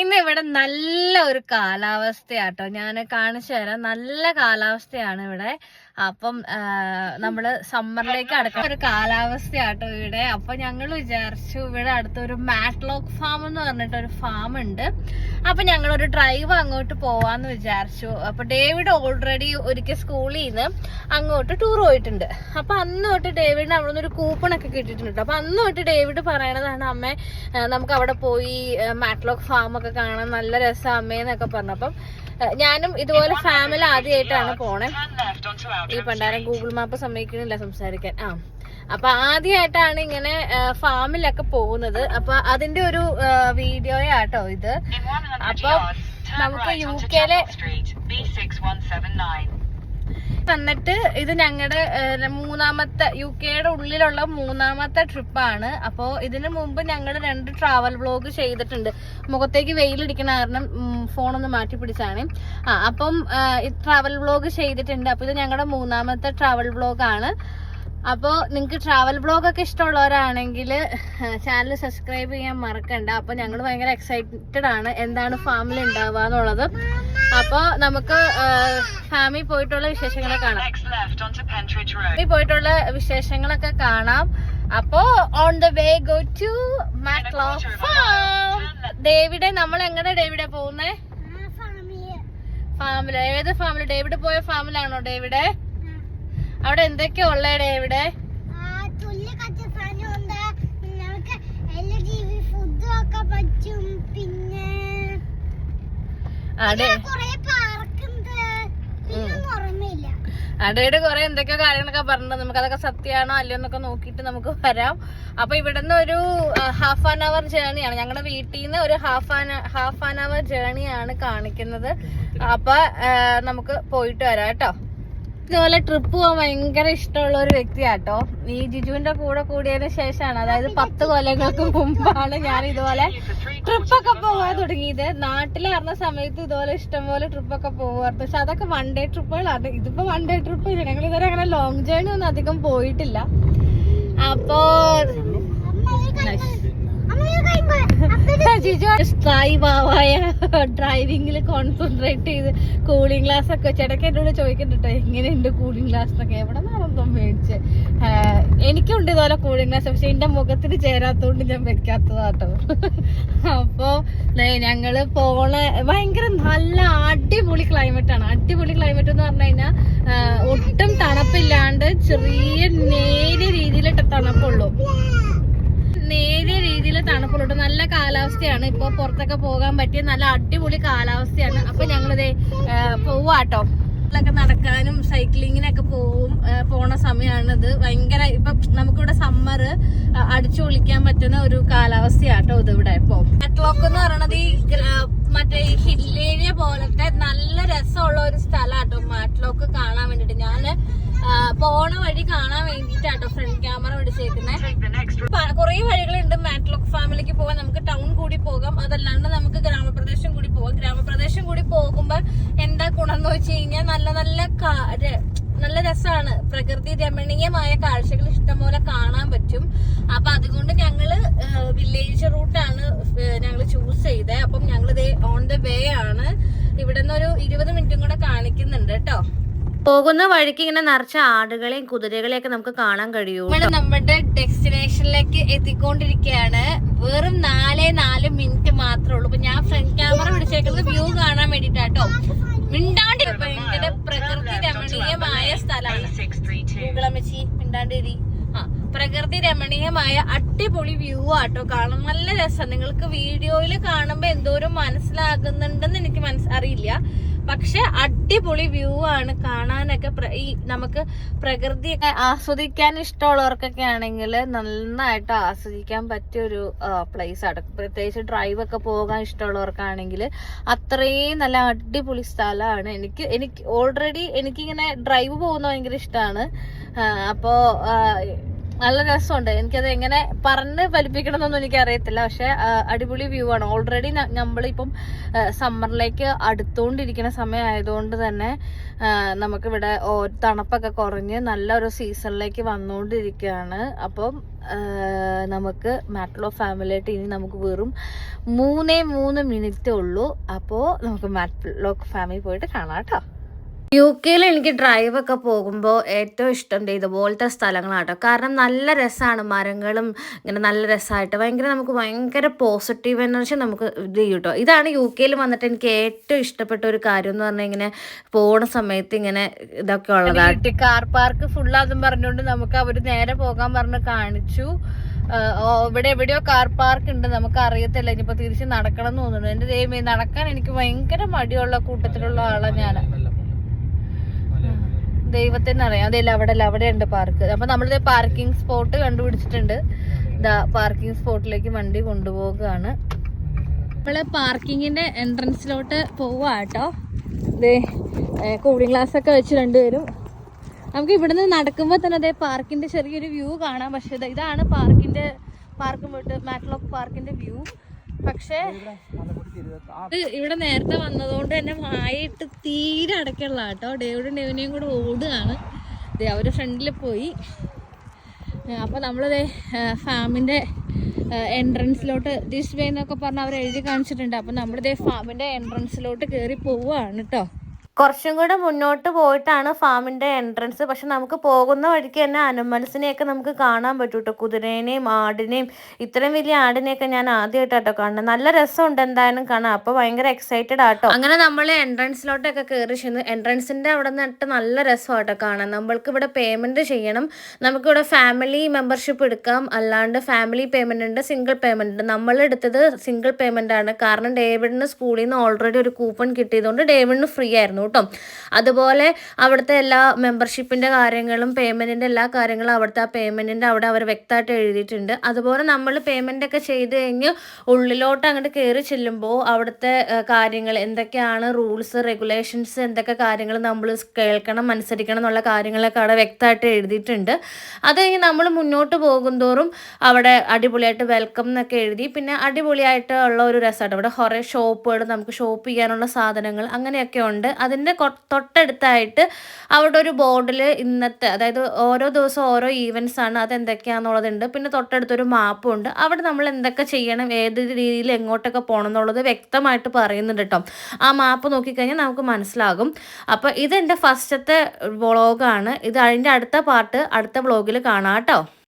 ഇന്ന് ഇവിടെ നല്ല ഒരു കാലാവസ്ഥയാട്ടോ. ഞാൻ കാണിച്ചു തരാം. നല്ല കാലാവസ്ഥയാണ് ഇവിടെ. അപ്പം നമ്മൾ സമ്മറിലേക്ക് അടക്കം. ഒരു കാലാവസ്ഥയാട്ടോ ഇവിടെ. അപ്പൊ ഞങ്ങൾ വിചാരിച്ചു ഇവിടെ അടുത്തൊരു മാറ്റ്ലോക്ക് ഫാം എന്ന് പറഞ്ഞിട്ട് ഒരു ഫാം ഉണ്ട്. അപ്പൊ ഞങ്ങൾ ഒരു ഡ്രൈവ് അങ്ങോട്ട് പോവാന്ന് വിചാരിച്ചു. അപ്പൊ ഡേവിഡ് ഓൾറെഡി ഒരിക്കൽ സ്കൂളിൽ നിന്ന് അങ്ങോട്ട് ടൂർ പോയിട്ടുണ്ട്. അപ്പൊ അന്ന് തൊട്ട് ഡേവിഡിന് അവിടെ കൂപ്പൺ ഒക്കെ കിട്ടിയിട്ടുണ്ട്. അപ്പൊ അന്ന് തൊട്ട് ഡേവിഡ് പറയണതാണ് അമ്മ നമുക്ക് അവിടെ പോയി മാറ്റ്ലോക്ക് ഫാം ഒക്കെ കാണാൻ നല്ല രസം അമ്മേന്നൊക്കെ പറഞ്ഞു. അപ്പം ഞാനും ഇതുപോലെ ഫാമിലി ആദ്യമായിട്ടാണ് പോണേ. ഈ പണ്ടാരം ഗൂഗിൾ മാപ്പ് സമ്മതിക്കണില്ല സംസാരിക്കാൻ. ആ. അപ്പൊ ആദ്യമായിട്ടാണ് ഇങ്ങനെ ഫാമിലൊക്കെ പോകുന്നത്. അപ്പൊ അതിന്റെ ഒരു വീഡിയോ ആട്ടോ ഇത്. അപ്പൊ നമുക്ക് യു കെയിലെ വന്നിട്ട് ഇത് ഞങ്ങളുടെ മൂന്നാമത്തെ യു കെയുടെ ഉള്ളിലുള്ള മൂന്നാമത്തെ ട്രിപ്പാണ്. അപ്പോൾ ഇതിനു മുമ്പ് ഞങ്ങൾ രണ്ട് ട്രാവൽ വ്ളോഗ് ചെയ്തിട്ടുണ്ട്. മുഖത്തേക്ക് വെയിലടിക്കണ കാരണം ഫോണൊന്ന് മാറ്റി പിടിച്ചാണ്. ആ അപ്പം ട്രാവൽ വ്ളോഗ് ചെയ്തിട്ടുണ്ട്. അപ്പോൾ ഇത് ഞങ്ങളുടെ മൂന്നാമത്തെ ട്രാവൽ വ്ളോഗാണ്. അപ്പോൾ നിങ്ങൾക്ക് ട്രാവൽ ബ്ലോഗൊക്കെ ഒക്കെ ഇഷ്ടമുള്ളവരാണെങ്കിൽ ചാനൽ സബ്സ്ക്രൈബ് ചെയ്യാൻ മറക്കണ്ട. അപ്പോൾ ഞങ്ങൾ ഭയങ്കര എക്സൈറ്റഡ് ആണ് എന്താണ് ഫാമിൽ ഉണ്ടാവുക എന്നുള്ളത്. അപ്പോൾ നമുക്ക് ഫാമിൽ പോയിട്ടുള്ള വിശേഷങ്ങളെ കാണാം. ഫാമിലി പോയിട്ടുള്ള വിശേഷങ്ങളൊക്കെ കാണാം. അപ്പോ on the way go to മാക്ലോ farm David നമ്മൾ എങ്ങനെ ഡേവിഡെ പോകുന്നേ? ഫാമിൽ ഏത് ഫാമിൽ ഡേവിഡ് പോയ ഫാമിലാണോ ഡേവിഡ്? അവിടെ എന്തൊക്കെയാ ഉള്ളേടെ ഇവിടെ? അടയുടെ പിന്നെ അടയുടെ കുറെ എന്തൊക്കെയോ കാര്യങ്ങളൊക്കെ പറഞ്ഞിട്ടുണ്ട്. നമുക്ക് അതൊക്കെ സത്യമാണോ അല്ലയോ എന്നൊക്കെ നോക്കിയിട്ട് നമുക്ക് വരാം. അപ്പൊ ഇവിടുന്ന് ഒരു ഹാഫ് ആൻ അവർ ജേണിയാണ് ഞങ്ങളുടെ വീട്ടിൽ നിന്ന് ഒരു half an half an hour ജേണിയാണ് കാണിക്കുന്നത്. അപ്പൊ നമുക്ക് പോയിട്ട് വരാം കേട്ടോ. ഇതുപോലെ ട്രിപ്പ് പോകാൻ ഭയങ്കര ഇഷ്ടമുള്ള ഒരു വ്യക്തിയാട്ടോ. ഈ ജിജുവിന്റെ കൂടെ കൂടിയതിനു ശേഷമാണ് അതായത് പത്ത് കൊല്ലങ്ങൾക്ക് മുമ്പാണ് ഞാൻ ഇതുപോലെ ട്രിപ്പൊക്കെ പോകാൻ തുടങ്ങിയത്. അറിഞ്ഞ സമയത്ത് ഇതുപോലെ ഇഷ്ടംപോലെ ട്രിപ്പൊക്കെ പോകുമായിരുന്നു പക്ഷെ അതൊക്കെ വൺ ഡേ ട്രിപ്പുകളാണ് ഇതിപ്പോ വൺ ഡേ ട്രിപ്പ് ഞങ്ങൾ ഇതുവരെ അങ്ങനെ ലോങ് ജേണി ഒന്നും അധികം പോയിട്ടില്ല. അപ്പോ ബാവായ ഡ്രൈവിംഗിൽ കോൺസെൻട്രേറ്റ് ചെയ്ത് കൂളിംഗ് ഗ്ലാസ് ഒക്കെ. ചേട്ടക്ക് എന്നോട് ചോദിക്കുന്നുണ്ട് എങ്ങനെയുണ്ട് കൂളിംഗ് ഗ്ലാസ് എന്നൊക്കെ. എവിടെ നിന്നാണെന്നോ മേടിച്ച്? എനിക്കുണ്ട് ഇതുപോലെ കൂളിംഗ് ഗ്ലാസ് പക്ഷെ എന്റെ മുഖത്തിന് ചേരാത്തോണ്ട് ഞാൻ വെക്കാത്തതാട്ടോ. അപ്പോ ഞങ്ങൾ പോണ ഭയങ്കര നല്ല അടിപൊളി ക്ലൈമറ്റ് ആണ്. അടിപൊളി ക്ലൈമറ്റ് എന്ന് പറഞ്ഞു കഴിഞ്ഞാൽ ഒട്ടും തണുപ്പില്ലാണ്ട് ചെറിയ നേരിയ രീതിയിലിട്ട തണുപ്പുള്ളൂ. രീതിയിൽ തണുപ്പുള്ളൂ നല്ല കാലാവസ്ഥയാണ്. ഇപ്പൊ പുറത്തൊക്കെ പോകാൻ പറ്റിയ നല്ല അടിപൊളി കാലാവസ്ഥയാണ്. അപ്പൊ ഞങ്ങളിത് പോവാട്ടോ. ൊക്കെ നടക്കാനും സൈക്ലിങ്ങിനൊക്കെ പോവും പോണ സമയമാണിത് ഭയങ്കര ഇപ്പൊ നമുക്കിവിടെ സമ്മർ അടിച്ചു പൊളിക്കാൻ പറ്റുന്ന ഒരു കാലാവസ്ഥയാട്ടോ ഇത് ഇവിടെ ഇപ്പൊ. മാറ്റ്ലോക്ക് എന്ന് പറയണത് ഈ മറ്റേ ഹിൽ ഏരിയ പോലത്തെ നല്ല രസമുള്ള ഒരു സ്ഥലമാട്ടോ മാറ്റ്ലോക്ക് കാണാൻ വേണ്ടിട്ട്. ഞാൻ പോണ വഴി കാണാൻ വേണ്ടിട്ടാട്ടോ ഫ്രണ്ട് ക്യാമറ പിടിച്ചേക്കുന്നത് കുറെ വഴികളുണ്ട് ഫാമിലിക്ക് പോകാൻ നമുക്ക് ടൗൺ കൂടി പോകാം. അതല്ലാണ്ട് നമുക്ക് ഗ്രാമപ്രദേശം കൂടി പോകാം. ഗ്രാമപ്രദേശം കൂടി പോകുമ്പോ എന്താ ഗുണം എന്ന് വെച്ച് കഴിഞ്ഞാൽ നല്ല നല്ല നല്ല രസമാണ് പ്രകൃതി രമണീയമായ കാഴ്ചകൾ ഇഷ്ടംപോലെ കാണാൻ പറ്റും. അപ്പൊ അതുകൊണ്ട് ഞങ്ങൾ വില്ലേജ് റൂട്ടാണ് ഞങ്ങൾ ചൂസ് ചെയ്തത് അപ്പം ഞങ്ങൾ ഓൺ ദ വേ ആണ്. ഇവിടെ നിന്ന് ഒരു ഇരുപത് മിനിറ്റും കൂടെ കേട്ടോ പോകുന്ന വഴിക്ക് ഇങ്ങനെ നിറച്ച ആടുകളെയും കുതിരകളെയും ഒക്കെ നമുക്ക് കാണാൻ കഴിയൂ നമ്മൾ നമ്മുടെ ഡെസ്റ്റിനേഷനിലേക്ക് എത്തിക്കൊണ്ടിരിക്കുകയാണ്. വെറും നാലേ നാല് മിനിറ്റ് മാത്രമേ ഉള്ളൂ. ഞാൻ ഫ്രണ്ട് ക്യാമറ പിടിച്ചേക്കുന്നത് വ്യൂ കാണാൻ വേണ്ടിട്ടാട്ടോ മിണ്ടാണ്ടി പ്രകൃതി രമണീയമായ സ്ഥലമാണ്. മിണ്ടാണ്ടിരി. പ്രകൃതി രമണീയമായ അടിപൊളി വ്യൂ ആട്ടോ. കാണാൻ നല്ല രസം. നിങ്ങൾക്ക് വീഡിയോയിൽ കാണുമ്പോ എന്തോരം മനസ്സിലാകുന്നുണ്ടെന്ന് എനിക്ക് മനസ്സ് അറിയില്ല. പക്ഷെ അടിപൊളി വ്യൂ ആണ് കാണാനൊക്കെ ഈ നമുക്ക് പ്രകൃതി ആസ്വദിക്കാൻ ഇഷ്ടമുള്ളവർക്കൊക്കെ ആണെങ്കിൽ നന്നായിട്ട് ആസ്വദിക്കാൻ പറ്റിയ ഒരു പ്ലേസ് ആണ്. പ്രത്യേകിച്ച് ഡ്രൈവ് ഒക്കെ പോകാൻ ഇഷ്ടമുള്ളവർക്കാണെങ്കിൽ അത്രയും നല്ല അടിപൊളി സ്ഥലമാണ്. എനിക്ക് എനിക്ക് ഓൾറെഡി എനിക്കിങ്ങനെ ഡ്രൈവ് പോകുന്ന ഭയങ്കര ഇഷ്ടമാണ്. അപ്പോ നല്ല രസമുണ്ട്. എനിക്കത് എങ്ങനെ പറഞ്ഞ് ഫലിപ്പിക്കണമെന്നൊന്നും എനിക്ക് അറിയത്തില്ല പക്ഷെ അടിപൊളി വ്യൂ ആണ്. ഓൾറെഡി നമ്മളിപ്പം സമ്മറിലേക്ക് അടുത്തുകൊണ്ടിരിക്കുന്ന സമയമായതുകൊണ്ട് തന്നെ നമുക്ക് നമുക്കിവിടെ തണുപ്പൊക്കെ കുറഞ്ഞ് നല്ലൊരു സീസണിലേക്ക് വന്നുകൊണ്ടിരിക്കുകയാണ് അപ്പം നമുക്ക് മാറ്റ്ലോ ഫാമിലിയായിട്ട് ഇനി നമുക്ക് വെറും മൂന്നേ മൂന്ന് മിനിറ്റ് ഉള്ളൂ. അപ്പോൾ നമുക്ക് മാറ്റ്ലോ ഫാമിലി പോയിട്ട് കാണാം കേട്ടോ. യു കെയിൽ എനിക്ക് ഡ്രൈവ് ഒക്കെ പോകുമ്പോൾ ഏറ്റവും ഇഷ്ടം ഇതുപോലത്തെ സ്ഥലങ്ങളാട്ടോ. കാരണം നല്ല രസമാണ് മരങ്ങളും ഇങ്ങനെ നല്ല രസമായിട്ട് ഭയങ്കര നമുക്ക് ഭയങ്കര പോസിറ്റീവ് എനർജി നമുക്ക് ഇത് കിട്ടും. ഇതാണ് യു കെയിൽ വന്നിട്ട് എനിക്ക് ഏറ്റവും ഇഷ്ടപ്പെട്ട ഒരു കാര്യം എന്ന് പറഞ്ഞാൽ ഇങ്ങനെ പോണ സമയത്ത് ഇങ്ങനെ ഇതൊക്കെ ഉള്ളതാണ് കാർ പാർക്ക് ഫുള്ളാതും പറഞ്ഞുകൊണ്ട് നമുക്ക് അവർ നേരെ പോകാൻ പറഞ്ഞ് കാണിച്ചു. ഇവിടെ എവിടെയോ കാർ പാർക്ക് ഉണ്ട്. നമുക്ക് അറിയത്തില്ല. ഇനിയിപ്പോ തിരിച്ച് നടക്കണം എന്ന് തോന്നുന്നു. എന്റെ ദൈവമേ നടക്കാൻ എനിക്ക് ഭയങ്കര മടിയുള്ള കൂട്ടത്തിലുള്ള ആളാണ് ഞാൻ ദൈവത്തിന് അറിയാം അതെല്ലാം അവിടെ അല്ല അവിടെ ഉണ്ട് പാർക്ക് അപ്പൊ നമ്മളിത് പാർക്കിംഗ് സ്പോട്ട് കണ്ടുപിടിച്ചിട്ടുണ്ട്. ഇതാ പാർക്കിംഗ് സ്പോട്ടിലേക്ക് വണ്ടി കൊണ്ടുപോകുകയാണ് നമ്മൾ പാർക്കിങ്ങിന്റെ എൻട്രൻസിലോട്ട് പോവാ കേട്ടോ ഇതേ കൂളിംഗ് ഗ്ലാസ് ഒക്കെ വെച്ച് രണ്ടുപേരും. നമുക്ക് ഇവിടുന്ന് നടക്കുമ്പോൾ തന്നെ അതേ പാർക്കിന്റെ ചെറിയൊരു വ്യൂ കാണാം. പക്ഷെ ഇത് ഇതാണ് പാർക്കിന്റെ പാർക്കും വിട്ട് മാറ്റ്ലോക്ക് പാർക്കിന്റെ വ്യൂ പക്ഷേ ഇവിടെ നേരത്തെ വന്നതുകൊണ്ട് തന്നെ വായിട്ട് തീരെ അടക്കള്ള കേട്ടോ. ഡേവിഡും ഡേവിനെയും കൂടെ ഓടുകയാണ്. അവർ ഫ്രണ്ടിൽ പോയി. അപ്പോൾ അപ്പൊ നമ്മളിതേ ഫാമിന്റെ എൻട്രൻസിലോട്ട് ദിസ് വേ എന്നൊക്കെ പറഞ്ഞ് അവർ എഴുതി കാണിച്ചിട്ടുണ്ട്. അപ്പൊ നമ്മളിതേ ഫാമിന്റെ എൻട്രൻസിലോട്ട് കയറി പോവുകയാണ് കേട്ടോ. കുറച്ചും കൂടെ മുന്നോട്ട് പോയിട്ടാണ് ഫാമിന്റെ എൻട്രൻസ്. പക്ഷെ നമുക്ക് പോകുന്ന വഴിക്ക് തന്നെ അനിമൽസിനെയൊക്കെ നമുക്ക് കാണാൻ പറ്റും കേട്ടോ കുതിരേനെയും ആടിനെയും. ഇത്രയും വലിയ ആടിനെയൊക്കെ ഞാൻ ആദ്യമായിട്ടാട്ടോ കാണുന്നത്. നല്ല രസമുണ്ട് എന്തായാലും കാണാം അപ്പോൾ ഭയങ്കര എക്സൈറ്റഡ് ആട്ടോ. അങ്ങനെ നമ്മൾ എൻട്രൻസിലോട്ടൊക്കെ കയറി ചെന്ന് എൻട്രൻസിന്റെ അവിടെ നിന്നിട്ട് നല്ല രസമാട്ടോ കാണാൻ. നമ്മൾക്ക് ഇവിടെ പേയ്മെന്റ് ചെയ്യണം. നമുക്കിവിടെ ഫാമിലി മെമ്പർഷിപ്പ് എടുക്കാം. അല്ലാണ്ട് ഫാമിലി പേയ്മെന്റ് ഉണ്ട് സിംഗിൾ പേയ്മെന്റ് ഉണ്ട്. നമ്മൾ എടുത്തത് സിംഗിൾ പേയ്മെന്റ് ആണ്. കാരണം ഡേവിഡിന് സ്കൂളിൽ നിന്ന് ഓൾറെഡി ഒരു കൂപ്പൺ കിട്ടിയതുകൊണ്ട് ഡേവിഡിന് ഫ്രീ ആയിരുന്നു. കേട്ടോ അതുപോലെ അവിടുത്തെ എല്ലാ മെമ്പർഷിപ്പിന്റെ കാര്യങ്ങളും പേയ്മെന്റിന്റെ എല്ലാ കാര്യങ്ങളും അവിടുത്തെ ആ പേയ്മെന്റിന്റെ അവിടെ അവർ വ്യക്തമായിട്ട് എഴുതിയിട്ടുണ്ട്. അതുപോലെ നമ്മൾ പേയ്മെന്റ് ഒക്കെ ചെയ്ത് കഴിഞ്ഞ് ഉള്ളിലോട്ട് അങ്ങോട്ട് കയറി ചെല്ലുമ്പോൾ അവിടുത്തെ കാര്യങ്ങൾ എന്തൊക്കെയാണ് റൂൾസ് റെഗുലേഷൻസ് എന്തൊക്കെ കാര്യങ്ങൾ നമ്മൾ കേൾക്കണം അനുസരിക്കണം എന്നുള്ള കാര്യങ്ങളൊക്കെ അവിടെ വ്യക്തമായിട്ട് എഴുതിയിട്ടുണ്ട്. അത് കഴിഞ്ഞ് നമ്മൾ മുന്നോട്ട് പോകുന്തോറും അവിടെ അടിപൊളിയായിട്ട് വെൽക്കം എന്നൊക്കെ എഴുതി പിന്നെ അടിപൊളിയായിട്ട് ഉള്ള ഒരു രസമാണ് അവിടെ കുറേ ഷോപ്പുകൾ നമുക്ക് ഷോപ്പ് ചെയ്യാനുള്ള സാധനങ്ങൾ അങ്ങനെയൊക്കെ ഉണ്ട്. അതിന്റെ തൊട്ടടുത്തായിട്ട് അവിടെ ഒരു ബോർഡിൽ ഇന്നത്തെ അതായത് ഓരോ ദിവസം ഓരോ ഈവൻസ് ആണ് അത് എന്തൊക്കെയാണെന്നുള്ളതുണ്ട് പിന്നെ തൊട്ടടുത്തൊരു മാപ്പും ഉണ്ട്. അവിടെ നമ്മൾ എന്തൊക്കെ ചെയ്യണം ഏത് രീതിയിൽ എങ്ങോട്ടൊക്കെ പോകണം എന്നുള്ളത് വ്യക്തമായിട്ട് പറയുന്നുണ്ട് കേട്ടോ ആ മാപ്പ് നോക്കിക്കഴിഞ്ഞാൽ നമുക്ക് മനസ്സിലാകും. അപ്പോൾ ഇതെന്റെ ഫസ്റ്റത്തെ വ്ളോഗാണ് ഇത് അതിന്റെ അടുത്ത പാർട്ട് അടുത്ത വ്ളോഗിൽ കാണാം കേട്ടോ